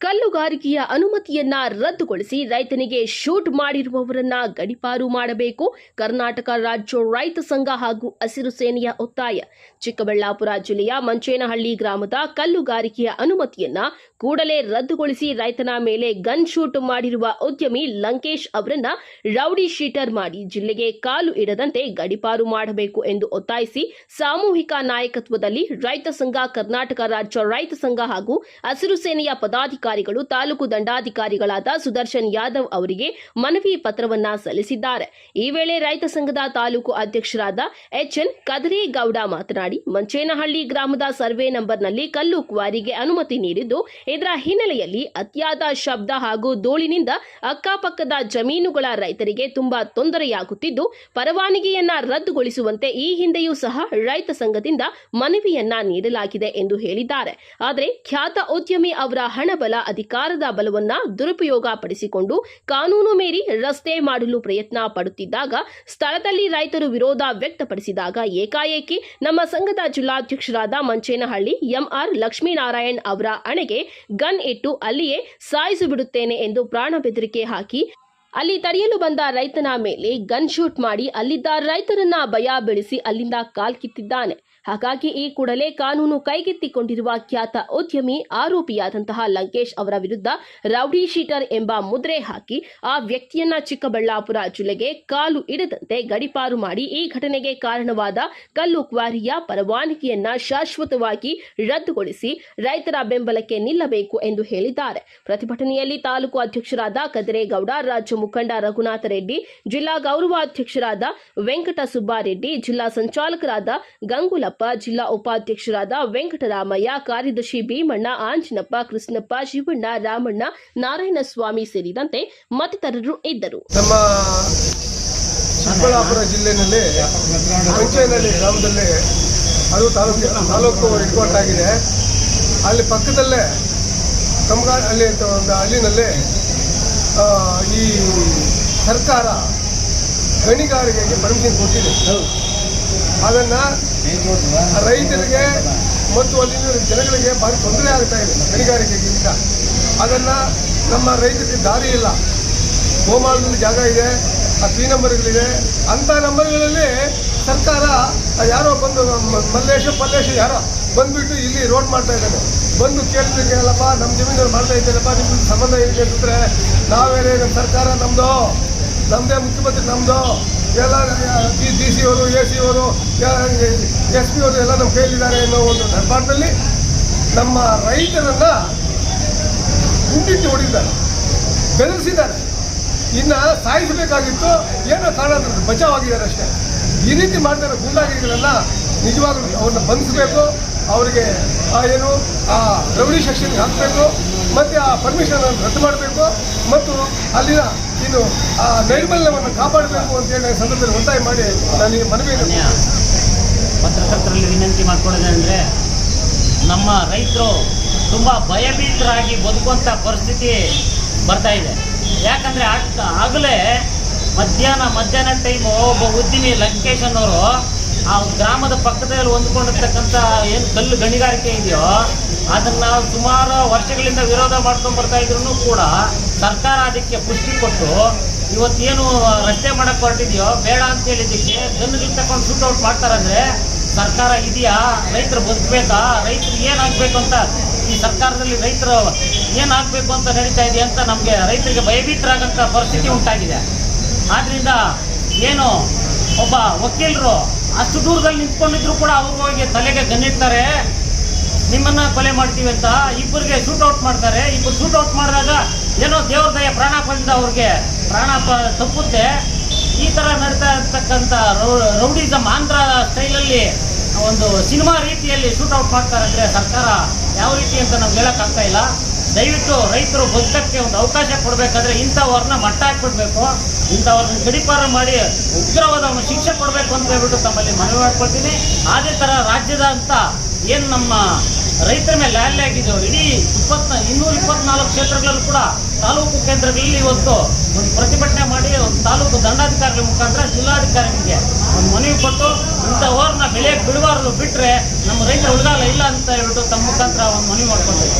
ಕಲ್ಲುಗಾರಿಕೆಯ ಅನುಮತಿಯನ್ನ ರದ್ದುಗೊಳಿಸಿ ರೈತನಿಗೆ ಶೂಟ್ ಮಾಡಿರುವವರನ್ನ ಗಡಿಪಾರು ಮಾಡಬೇಕು. ಕರ್ನಾಟಕ ರಾಜ್ಯ ರೈತ ಸಂಘ ಹಾಗೂ ಹಸಿರು ಸೇನೆಯ ಒತ್ತಾಯ. ಚಿಕ್ಕಬಳ್ಳಾಪುರ ಜಿಲ್ಲೆಯ ಮಂಚೇನಹಳ್ಳಿ ಗ್ರಾಮದ ಕಲ್ಲುಗಾರಿಕೆಯ ಅನುಮತಿಯನ್ನ ಕೂಡಲೇ ರದ್ದುಗೊಳಿಸಿ ರೈತನ ಮೇಲೆ ಗನ್ ಶೂಟ್ ಮಾಡಿರುವ ಉದ್ಯಮಿ ಲಂಕೇಶ್ ಅವರನ್ನ ರೌಡಿ ಶೀಟರ್ ಮಾಡಿ ಜಿಲ್ಲೆಗೆ ಕಾಲು ಇಡದಂತೆ ಗಡಿಪಾರು ಮಾಡಬೇಕು ಎಂದು ಒತ್ತಾಯಿಸಿ ಸಾಮೂಹಿಕ ನಾಯಕತ್ವದಲ್ಲಿ ರೈತ ಸಂಘ, ಕರ್ನಾಟಕ ರಾಜ್ಯ ರೈತ ಸಂಘ ಹಾಗೂ ಹಸಿರು ಸೇನೆಯ ಪದಾಧಿಕಾರಿಗಳು ತಾಲೂಕು ದಂಡಾಧಿಕಾರಿಗಳಾದ ಸುದರ್ಶನ್ ಯಾದವ್ ಅವರಿಗೆ ಮನವಿ ಪತ್ರವನ್ನ ಸಲ್ಲಿಸಿದ್ದಾರೆ. ಈ ವೇಳೆ ರೈತ ಸಂಘದ ತಾಲೂಕು ಅಧ್ಯಕ್ಷರಾದ ಎಚ್ಎನ್ ಕದರೇಗೌಡ ಮಾತನಾಡಿ, ಮಂಚೇನಹಳ್ಳಿ ಗ್ರಾಮದ ಸರ್ವೆ ನಂಬರ್ನಲ್ಲಿ ಕಲ್ಲು ಕ್ವಾರಿಗೆ ಅನುಮತಿ ನೀಡಿದ್ದು, ಇದರ ಹಿನ್ನೆಲೆಯಲ್ಲಿ ಅತಿಯಾದ ಶಬ್ದ ಹಾಗೂ ಧೂಳಿನಿಂದ ಅಕ್ಕಪಕ್ಕದ ಜಮೀನುಗಳ ರೈತರಿಗೆ ತುಂಬಾ ತೊಂದರೆಯಾಗುತ್ತಿದ್ದು, ಪರವಾನಗಿಯನ್ನ ರದ್ದುಗೊಳಿಸುವಂತೆ ಈ ಹಿಂದೆಯೂ ಸಹ ರೈತ ಸಂಘದಿಂದ ಮನವಿಯನ್ನ ನೀಡಲಾಗಿದೆ ಎಂದು ಹೇಳಿದ್ದಾರೆ. ಆದರೆ ಖ್ಯಾತ ಉದ್ಯಮಿ ಅವರ ಹಣಬಲ ಅಧಿಕಾರದ ಬಲವನ್ನ ದುರುಪಯೋಗ ಪಡಿಸಿಕೊಂಡು ಕಾನೂನು ಮೀರಿ ರಸ್ತೆ ಮಾಡಲು ಪ್ರಯತ್ನ ಪಡುತ್ತಿದ್ದಾಗ ಸ್ಥಳದಲ್ಲಿ ರೈತರು ವಿರೋಧ ವ್ಯಕ್ತಪಡಿಸಿದಾಗ ಏಕಾಏಕಿ ನಮ್ಮ ಸಂಘದ ಜಿಲ್ಲಾಧ್ಯಕ್ಷರಾದ ಮಂಚೇನಹಳ್ಳಿ ಎಂಆರ್ ಲಕ್ಷ್ಮೀನಾರಾಯಣ್ ಅವರ ಅಣೆಗೆ ಗನ್ ಇಟ್ಟು ಅಲ್ಲಿಯೇ ಸಾಯಿಸಿ ಬಿಡುತ್ತೇನೆ ಎಂದು ಪ್ರಾಣ ಬೆದರಿಕೆ ಹಾಕಿ ಅಲ್ಲಿ ತಡೆಯಲು ಬಂದ ರೈತನ ಮೇಲೆ ಗನ್ ಶೂಟ್ ಮಾಡಿ ಅಲ್ಲಿದ್ದ ರೈತರನ್ನ ಭಯ ಬೆಳೆಸಿ ಅಲ್ಲಿಂದ ಕಾಲ್ ಕಿತ್ತಿದ್ದಾನೆ. ಹಾಗಾಗಿ ಈ ಕೂಡಲೇ ಕಾನೂನು ಕೈಗೆತ್ತಿಕೊಂಡಿರುವ ಖ್ಯಾತ ಉದ್ಯಮಿ ಆರೋಪಿಯಾದಂತಹ ಲಂಕೇಶ್ ಅವರ ವಿರುದ್ಧ ರೌಡಿ ಶೀಟರ್ ಎಂಬ ಮುದ್ರೆ ಹಾಕಿ ಆ ವ್ಯಕ್ತಿಯನ್ನ ಚಿಕ್ಕಬಳ್ಳಾಪುರ ಜಿಲ್ಲೆಗೆ ಕಾಲು ಇಡದಂತೆ ಗಡಿಪಾರು ಮಾಡಿ ಈ ಘಟನೆಗೆ ಕಾರಣವಾದ ಕಲ್ಲು ಕ್ವಾರಿಯ ಪರವಾನಗಿಯನ್ನ ಶಾಶ್ವತವಾಗಿ ರದ್ದುಗೊಳಿಸಿ ರೈತರ ಬೆಂಬಲಕ್ಕೆ ನಿಲ್ಲಬೇಕು ಎಂದು ಹೇಳಿದ್ದಾರೆ. ಪ್ರತಿಭಟನೆಯಲ್ಲಿ ತಾಲೂಕು ಅಧ್ಯಕ್ಷರಾದ ಕದರೇಗೌಡ, ರಾಜ್ಯ ಮುಖಂಡ ರಘುನಾಥ ರೆಡ್ಡಿ, ಜಿಲ್ಲಾ ಗೌರವಾಧ್ಯಕ್ಷರಾದ ವೆಂಕಟ ಸುಬ್ಬಾರೆಡ್ಡಿ, ಜಿಲ್ಲಾ ಸಂಚಾಲಕರಾದ ಗಂಗುಲಪ್ಪ, ಜಿಲ್ಲಾ ಉಪಾಧ್ಯಕ್ಷರಾದ ವೆಂಕಟರಾಮಯ್ಯ, ಕಾರ್ಯದರ್ಶಿ ಭೀಮಣ್ಣ, ಆಂಜನಪ್ಪ, ಕೃಷ್ಣಪ್ಪ, ಶಿವಣ್ಣ, ರಾಮಣ್ಣ, ನಾರಾಯಣಸ್ವಾಮಿ ಸೇರಿದಂತೆ ಮತ್ತಿತರರು ಇದ್ದರು. ಚಿಕ್ಕಬಳ್ಳಾಪುರ ಜಿಲ್ಲೆಯಲ್ಲಿ ಮಂಚೇನಹಳ್ಳಿ ಗ್ರಾಮದಲ್ಲಿ ಅದು ತಾಲೂಕು ತಾಲೂಕು ಹೆಡ್ಕ್ವಾರ್ಟರ್ ಆಗಿದೆ. ಅಲ್ಲಿ ಪಕ್ಕದಲ್ಲೇ ಕಮ್ಗಾನಹಳ್ಳಿ ಅಂತ ಒಂದು ಹಳ್ಳಿನಲ್ಲಿ ಈ ಸರ್ಕಾರ ಗಣಿಗಾರಿಕೆಗೆ ಪರ್ಮಿಷನ್ ಕೊಟ್ಟಿದೆ. ಅದನ್ನು ರೈತರಿಗೆ ಮತ್ತು ಅಲ್ಲಿನ ಜನಗಳಿಗೆ ಭಾರಿ ತೊಂದರೆ ಆಗ್ತಾ ಇದೆ ಗಣಿಗಾರಿಕೆಗಿಂತ ಅದನ್ನು ನಮ್ಮ ರೈತರಿಗೆ ದಾರಿ ಇಲ್ಲ. ಗೋಮಾಳದಲ್ಲಿ ಜಾಗ ಇದೆ ಆ ಪಿ ನಂಬರ್ಗಳಿದೆ ಅಂಥ ನಂಬರ್ಗಳಲ್ಲಿ ಸರ್ಕಾರ ಯಾರೋ ಬಂದು ಮಲ್ಲೇಶ ಪಲ್ಲೇಶ ಯಾರೋ ಬಂದುಬಿಟ್ಟು ಇಲ್ಲಿ ರೋಡ್ ಮಾಡ್ತಾ ಇದ್ದಾನೆ ಬಂದು ಕೇಳಬೇಕು ನಮ್ಮ ಜಮೀನಲ್ಲಿ ಮಾಡ್ತಾ ಇದ್ದೇನಪ್ಪ ನಿಮ್ಗೆ ಸಂಬಂಧ ಇದೆ ಅಂತಂದರೆ ನಾವೇನೇ ನಮ್ಮ ಸರ್ಕಾರ ನಮ್ಮದು ನಮ್ಮದೇ ಮುಖ್ಯಮಂತ್ರಿ ನಮ್ಮದು ಎಲ್ಲ ಡಿ ಸಿ ಅವರು, ಎ ಸಿ ಅವರು ಎಸ್ ಪಿ ಅವರು ಎಲ್ಲ ನಮ್ಮ ಕೈಲಿದ್ದಾರೆ ಅನ್ನೋ ಒಂದು ನಿರ್ಮಾಣದಲ್ಲಿ ನಮ್ಮ ರೈತರನ್ನು ಗುಂಡಿಟ್ಟು ಹೊಡಿದ್ದಾರೆ ಬೆದರಿಸಿದ್ದಾರೆ. ಇನ್ನು ಸಾಯಿಸಬೇಕಾಗಿತ್ತು, ಏನೋ ಕಾರಣ ಬಚಾವಾಗಿದ್ದಾರೆ ಅಷ್ಟೇ. ಈ ರೀತಿ ಮಾಡ್ತಾರೆ ಗೂಂಡಾಗಿರಿಗಳನ್ನ ನಿಜವಾಗ್ಲೂ ಅವ್ರನ್ನ ಬಂಧಿಸಬೇಕು ಅವರಿಗೆ ಆ ಏನು ಆ ರೌಡಿ ಸೆಕ್ಷನ್ಗೆ ಹಾಕಬೇಕು ಮತ್ತು ಆ ಪರ್ಮಿಷನ್ ರದ್ದು ಮಾಡಬೇಕು ಮತ್ತು ಅಲ್ಲಿನ ಇನ್ನು ಆ ನೈರ್ಮಲ್ಯವನ್ನು ಕಾಪಾಡಬೇಕು ಅಂತೇಳಿ ಸಂದರ್ಭದಲ್ಲಿ ಒತ್ತಾಯ ಮಾಡಿ ನಾನು ಈ ಮನವಿಯನ್ನು ಪತ್ರಕರ್ತರಲ್ಲಿ ವಿನಂತಿ ಮಾಡ್ಕೊಳ್ಳೋದಂದರೆ ನಮ್ಮ ರೈತರು ತುಂಬ ಭಯಭೀತರಾಗಿ ಬದುಕುವಂಥ ಪರಿಸ್ಥಿತಿ ಬರ್ತಾ ಇದೆ. ಯಾಕಂದರೆ ಆಗ ಆಗಲೇ ಮಧ್ಯಾಹ್ನ ಮಧ್ಯಾಹ್ನ ಟೈಮು ಒಬ್ಬ ಉದ್ಯಮಿ ಲಂಕೇಶ್ ಅನ್ನೋರು ಆ ಗ್ರಾಮದ ಪಕ್ಕದಲ್ಲಿ ಹೊಂದ್ಕೊಂಡಿರ್ತಕ್ಕಂಥ ಏನು ಕಲ್ಲು ಗಣಿಗಾರಿಕೆ ಇದೆಯೋ, ಅದನ್ನು ಸುಮಾರು ವರ್ಷಗಳಿಂದ ವಿರೋಧ ಮಾಡ್ಕೊಂಡು ಬರ್ತಾ ಇದ್ರು ಕೂಡ ಸರ್ಕಾರ ಅದಕ್ಕೆ ಪುಷ್ಟಿ ಕೊಟ್ಟು ಇವತ್ತೇನು ರಸ್ತೆ ಮಾಡಕ್ಕೆ ಹೊರಟಿದೆಯೋ, ಬೇಡ ಅಂತ ಹೇಳಿದ್ದಕ್ಕೆ ಗನ್ನುಗಳು ತಗೊಂಡು ಶೂಟ್ ಔಟ್ ಮಾಡ್ತಾರಂದ್ರೆ ಸರ್ಕಾರ ಇದೆಯಾ? ರೈತರು ಬದುಕಬೇಕಾ? ರೈತರು ಏನಾಗಬೇಕು ಅಂತ ಈ ಸರ್ಕಾರದಲ್ಲಿ ರೈತರು ಏನಾಗಬೇಕು ಅಂತ ನಡೀತಾ ಇದೆ ಅಂತ ನಮಗೆ ರೈತರಿಗೆ ಭಯಭೀತರಾಗಂಥ ಪರಿಸ್ಥಿತಿ ಉಂಟಾಗಿದೆ. ಆದ್ದರಿಂದ ಏನು ಒಬ್ಬ ವಕೀಲರು ಅಷ್ಟು ದೂರದಲ್ಲಿ ನಿಂತ್ಕೊಂಡಿದ್ರು ಕೂಡ ಅವ್ರು ಹೋಗಿ ತಲೆಗೆ ಗನ್ನಿಡ್ತಾರೆ ನಿಮ್ಮನ್ನ ಕೊಲೆ ಮಾಡ್ತೀವಿ ಅಂತ ಇಬ್ಬರಿಗೆ ಶೂಟ್ ಔಟ್ ಮಾಡ್ತಾರೆ. ಇಬ್ಬರು ಶೂಟ್ ಔಟ್ ಮಾಡಿದಾಗ ಏನೋ ದೇವ್ರ ದಯ ಪ್ರಾಣಾಪದಿಂದ ಅವ್ರಿಗೆ ಪ್ರಾಣ ಪ- ತಪ್ಪುತ್ತೆ. ಈ ಥರ ನಡೀತಾ ಇರ್ತಕ್ಕಂಥ ರೌಡಿಸಮ್ ಆಂಧ್ರ ಸ್ಟೈಲಲ್ಲಿ ಒಂದು ಸಿನಿಮಾ ರೀತಿಯಲ್ಲಿ ಶೂಟ್ ಔಟ್ ಮಾಡ್ತಾರೆ ಅಂದರೆ ಸರ್ಕಾರ ಯಾವ ರೀತಿ ಅಂತ ನಮ್ಗೆ ಹೇಳೋಕ್ಕಾಗ್ತಾ ಇಲ್ಲ. ದಯವಿಟ್ಟು ರೈತರು ಬದುಕಕ್ಕೆ ಒಂದು ಅವಕಾಶ ಕೊಡಬೇಕಾದ್ರೆ ಇಂಥವ್ರನ್ನ ಮಟ್ಟ ಹಾಕ್ಬಿಡ್ಬೇಕು. ಇಂಥವ್ರನ್ನ ಗಡಿಪಾರ ಮಾಡಿ ಉಗ್ರವಾದ ಒಂದು ಶಿಕ್ಷೆ ಕೊಡಬೇಕು ಅಂತ ಹೇಳ್ಬಿಟ್ಟು ತಮ್ಮಲ್ಲಿ ಮನವಿ ಮಾಡ್ಕೊಳ್ತೀನಿ. ಅದೇ ಥರ ರಾಜ್ಯದ ಅಂತ ಏನು ನಮ್ಮ ರೈತರ ಮೇಲೆ ಲ್ಯಾಲಿ ಆಗಿದ್ದು ಇಡೀ ಇಪ್ಪತ್ನ ಇನ್ನೂರ ಇಪ್ಪತ್ನಾಲ್ಕು ಕ್ಷೇತ್ರಗಳಲ್ಲೂ ಕೂಡ ತಾಲೂಕು ಕೇಂದ್ರಗಳಲ್ಲಿ ಇವತ್ತು ಒಂದು ಪ್ರತಿಭಟನೆ ಮಾಡಿ ಒಂದು ತಾಲೂಕು ದಂಡಾಧಿಕಾರಿಗಳ ಮುಖಾಂತರ ಜಿಲ್ಲಾಧಿಕಾರಿಗಳಿಗೆ ಒಂದು ಮನವಿ ಕೊಟ್ಟು ಇಂಥವ್ರನ್ನ ಬೆಳೆಯಕ್ಕೆ ಬಿಡಬಾರ್ದು ಬಿಟ್ಟರೆ ನಮ್ಮ ರೈತರ ಉಳಿದಾಗ ಇಲ್ಲ ಅಂತ ಹೇಳ್ಬಿಟ್ಟು ತಮ್ಮ ಮುಖಾಂತರ ಒಂದು ಮನವಿ ಮಾಡ್ಕೊಳ್ತೀವಿ